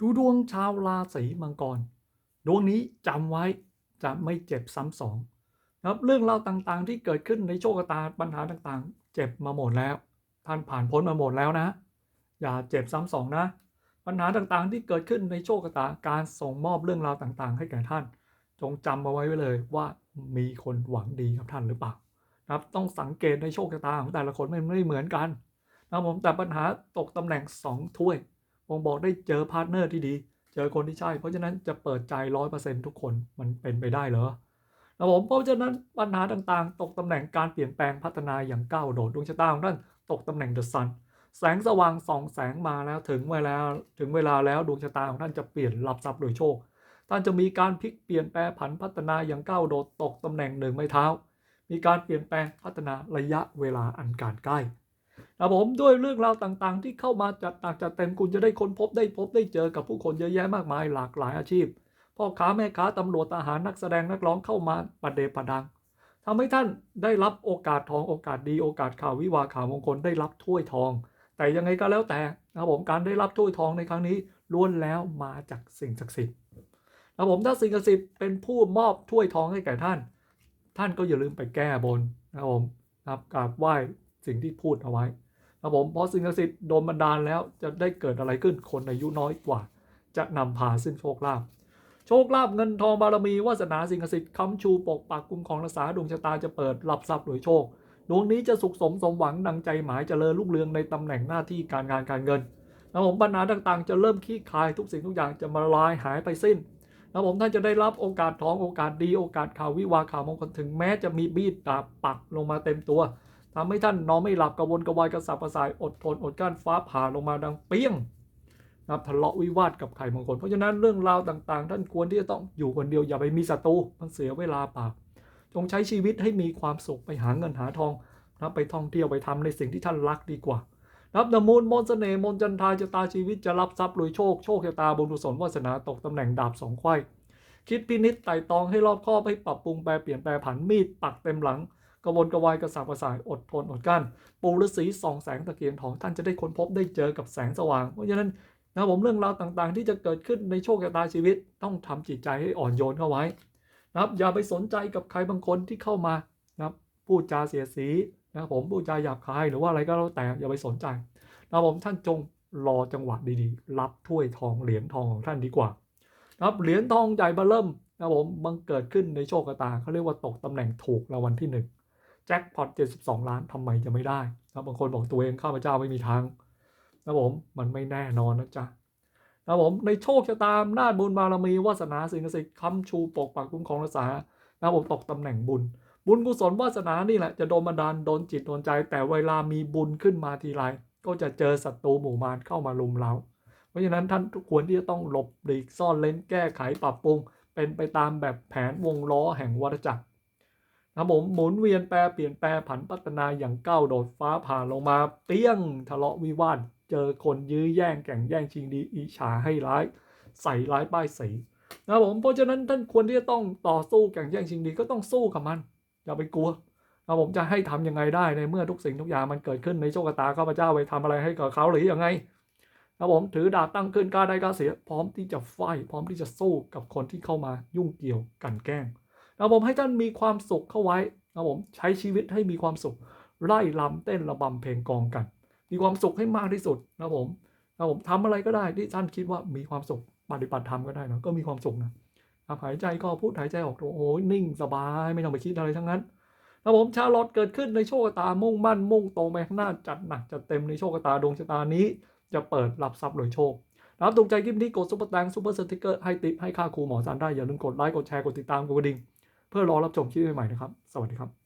ดูดวงชาวราศีมังกร ดวงนี้จำไว้จะไม่เจ็บซ้ำสองนะครับเรื่องราวต่างๆที่เกิดขึ้นในโชคชะตาปัญหาต่างๆ เจ็บมาหมดแล้ว ท่านผ่านพ้นมาหมดแล้วนะ อย่าเจ็บซ้ำสองนะ ปัญหาต่างๆที่เกิดขึ้นในโชคชะตาการส่งมอบเรื่องราวต่างๆ ให้แก่ท่าน จงจำเอาไว้ไว้เลยว่ามีคนหวังดีกับท่านหรือเปล่านะครับต้องสังเกตในโชคชะตาของแต่ละคนไม่ไม่เหมือนกันนะครับผมแต่ปัญหาตกตำแหน่งสองถ้วย ผมบอกได้เจอพาร์ทเนอร์ที่ดี เจอคนที่ใช่ เพราะฉะนั้นจะเปิดใจร้อยเปอร์เซ็นทุกคนมันเป็นไปได้เหรอนะผมเพราะฉะนั้นปัญหาต่างๆ ตกตำแหน่งการเปลี่ยนแปลงพัฒนาอย่างก้าวโดดดวงชะตาของท่านตกตำแหน่งเดอะซันแสงสว่างส่องแสงมาแล้วถึงเวลาถึงเวลาแล้วดวงชะตาของท่านจะเปลี่ยนรับทรัพย์โดยโชค ท่านจะมีการพลิกเปลี่ยนแปลงผันพัฒนาอย่างก้าวโดดตกตำแหน่งหนึ่งไม้เท้า มีการเปลี่ยนแปลงพัฒนาระยะเวลาอันการใกล้ นะผมด้วยเรื่องราวต่างๆ ที่เข้ามาจัดหนักจัดเต็มคุณจะได้ค้นพบได้พบได้เจอกับผู้คนเยอะแยะมากมายหลากหลายอาชีพพ่อค้าแม่ค้าตำรวจทหารนักแสดงนักร้องเข้ามาประเดประดังทำให้ท่านได้รับโอกาสทองโอกาสดีโอกาสข่าววิวาข่าวมงคลได้รับถ้วยทอง แต่ยังไงก็แล้วแต่นะผมการได้รับถ้วยทองในครั้งนี้ล้วนแล้วมาจากสิ่งศักดิ์สิทธิ์นะผมถ้าสิ่งศักดิ์สิทธิ์เป็นผู้มอบถ้วยทองให้แก่ท่าน ท่านก็อย่าลืมไปแก้บนนะผมนะครับกราบไหว้ สิ่งที่พูดเอาไว้ครับผมเพราะสิ่งศักดิ์สิทธิ์โดนบันดาลแล้วจะได้เกิดอะไรขึ้นคนอายุน้อยกว่า จะนำพาซึ่งโชคลาภโชคลาภเงินทองบารมีวาสนาสิ่งศักดิ์สิทธิ์ค้ำชูปกปักคุ้มครองรักษาดวงชะตาจะเปิดรับทรัพย์โดยโชคดวงนี้จะสุขสมสมหวังดังใจหมายเจริญรุ่งเรืองในตำแหน่งหน้าที่การงานการเงินนะผมปัญหาต่างๆ จะเริ่มคลี่คลายทุกสิ่งทุกอย่างจะมาลายหายไปสิ้นนะผมท่านจะได้รับโอกาสทองโอกาสดีโอกาสข่าววิวาข่าวมงคลถึงแม้จะมีบีดดาบปักลงมาเต็มตัว ทำให้ท่านนอนไม่หลับกระวนกระวายกระสับกระส่ายอดทนอดกลั้นฟ้าผ่าลงมาดังเปี้ยงนะครับทะเลาะวิวาทกับใครบางคน เพราะฉะนั้นเรื่องราวต่างๆ ท่านควรที่จะต้องอยู่คนเดียวอย่าไปมีศัตรูมันเสียเวลาเปล่าจงใช้ชีวิตให้มีความสุขไปหาเงินหาทองนะไปท่องเที่ยวไปทำในสิ่งที่ท่านรักดีกว่านะครับนมูลมนเสน่ห์มนจันทาจะตาชีวิตจะรับทรัพย์รวยโชคโชคชะตาบุญกุศลวาสนาตกตำแหน่งดาบสองไขว้คิดพินิจไต่ตองให้รอบคอบให้ปรับปรุงแปลเปลี่ยนแปลผันมีดปักเต็มหลัง กระวนกระวายกระสับกระส่ายอดทนอดกลั้นปูฤาษีส่องแสงตะเกียงทองท่านจะได้ค้นพบได้เจอกับแสงสว่าง เพราะฉะนั้นนะผมเรื่องราวต่างๆ ที่จะเกิดขึ้นในโชคชะตาชีวิต ต้องทำจิตใจให้อ่อนโยนเข้าไว้นะครับอย่าไปสนใจกับใครบางคนที่เข้ามานะครับพูดจาเสียสีนะผมพูดจาหยาบคายหรือว่าอะไรก็แล้วแต่อย่าไปสนใจนะผมท่านจงรอจังหวะดีๆ รับถ้วยทองเหรียญทองของท่านดีกว่านะครับเหรียญทองใหญ่เบอเริ่มนะครับผมบังเกิดขึ้นในโชคชะตาเขาเรียกว่าตกตำแหน่งถูกรางวัลที่หนึ่ง แจ็คพอต72 ล้านทำไมจะไม่ได้นะบางคนบอกตัวเองข้าพเจ้าไม่มีทางนะผมมันไม่แน่นอนนะจ๊ะนะผมในโชคชะตาอำนาจบุญบารมีวาสนาสิ่งศักดิ์สิทธิ์ค้ำชูปกปักคุ้มครองรักษานะผมตกตำแหน่งบุญ บุญกุศลวาสนานี่แหละจะโดนบันดาลโดนจิตโดนใจ แต่เวลามีบุญขึ้นมาทีไรก็จะเจอศัตรูหมู่มารเข้ามาลุมเรา เพราะฉะนั้นท่านทุกควรที่จะต้องหลบหลีกซ่อนเล้นแก้ไขปรับปรุง เป็นไปตามแบบแผนวงล้อแห่งวัฏจักร นะผมหมุนเวียนแปรเปลี่ยนแปลผันพัฒนาอย่างก้าวโดดฟ้าผ่าลงมา เปี้ยงทะเลาะวิวาทเจอคนยื้อแย่งแข่งแย่งชิงดีอิฉาให้ร้าย ใส่ร้ายป้ายสีนะผมเพราะฉะนั้นท่านควรที่จะต้องต่อสู้แข่งแย่งชิงดีก็ต้องสู้กับมัน อย่าไปกลัวนะผมจะให้ทำยังไงได้ในเมื่อทุกสิ่งทุกอย่างมันเกิดขึ้นในโชคชะตาข้าพเจ้าไปทำอะไรให้กับเขาหรือยังไงนะผมถือดาบตั้งขึ้นกล้าได้กล้าเสีย พร้อมที่จะไฟพร้อมที่จะสู้กับคนที่เข้ามายุ่งเกี่ยวกันแกล้ง นะผมให้ท่านมีความสุขเข้าไว้นะผมใช้ชีวิตให้มีความสุข ไล่ลำเต้นระบำเพลงกองกัน มีความสุขให้มากที่สุดนะผมนะผมทำอะไรก็ได้ที่ท่านคิดว่ามีความสุขปฏิบัติธรรมก็ได้นะก็มีความสุขนะหายใจก็พูดหายใจออกโอ้ยนิ่งสบายไม่ต้องไปคิดอะไรทั้งนั้นนะผมชาลอตเกิดขึ้นในโชคชะตามุ่งมั่นมุ่งตรงไปข้างหน้าจัดหนักจัดเต็มในโชคชะตาดวงชะตานี้ จะเปิดรับทรัพย์โดยโชคนะครับถูกใจคลิปนี้กดซุปเปอร์แตงซุปเปอร์สติกเกอร์ให้ติปให้ค่าครูหมอซันได้อย่าลืมกดไลค์กดแชร์กดติดตามกดกระดิ่ง พื่อรอรับชมคลิปใหม่ๆนะครับ สวัสดีครับ